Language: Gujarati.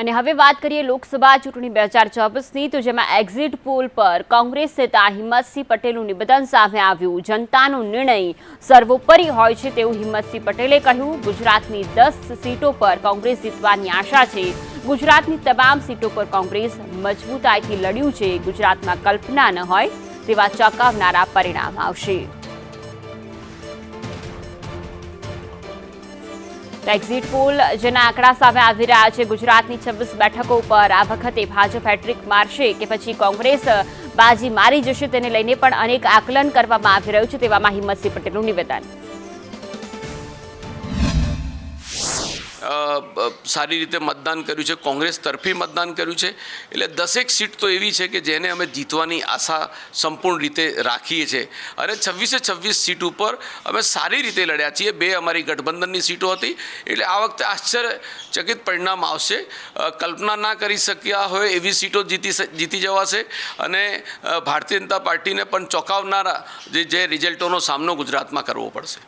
અને હવે વાત કરીએ લોકસભા ચૂંટણી બે હજાર ચોવીસની, તો જેમાં એક્ઝિટ પોલ પર કોંગ્રેસ નેતા હિંમતસિંહ પટેલનું નિવેદન સામે આવ્યું. જનતાનો નિર્ણય સર્વોપરી હોય છે તેવું હિંમતસિંહ પટેલે કહ્યું. ગુજરાતની દસ સીટો પર કોંગ્રેસ જીતવાની આશા છે. ગુજરાતની તમામ સીટો પર કોંગ્રેસ મજબૂતાઈથી લડ્યું છે. ગુજરાતમાં કલ્પના ન હોય તેવા ચોંકાવનારા પરિણામ આવશે. એક્ઝિટ પોલ જેના આંકડા સામે આવી રહ્યા છે ગુજરાતની છવ્વીસ બેઠકો પર આ વખતે ભાજપ હેટ્રિક મારશે કે પછી કોંગ્રેસ બાજી મારી જશે તેને લઈને પણ અનેક આકલન કરવામાં આવી રહ્યું છે તેવામાં હિંમતસિંહ પટેલનું નિવેદન. સારી રીતે મતદાન કર્યું છે, કોંગ્રેસ તરફી મતદાન કર્યું છે. એટલે દસેક સીટ તો એવી છે કે જેને અમે જીતવાની આશા સંપૂર્ણ રીતે રાખીએ છીએ. અને છવ્વીસે છવ્વીસ સીટ ઉપર અમે સારી રીતે લડ્યા છીએ. બે અમારી ગઠબંધનની સીટો હતી. એટલે આ વખતે આશ્ચર્યચકિત પરિણામ આવશે. કલ્પના ના કરી શક્યા હોય એવી સીટો જીતી જીતી જવાશે. અને ભારતીય જનતા પાર્ટીને પણ ચોંકાવનારા જે જે રિઝલ્ટોનો સામનો ગુજરાતમાં કરવો પડશે.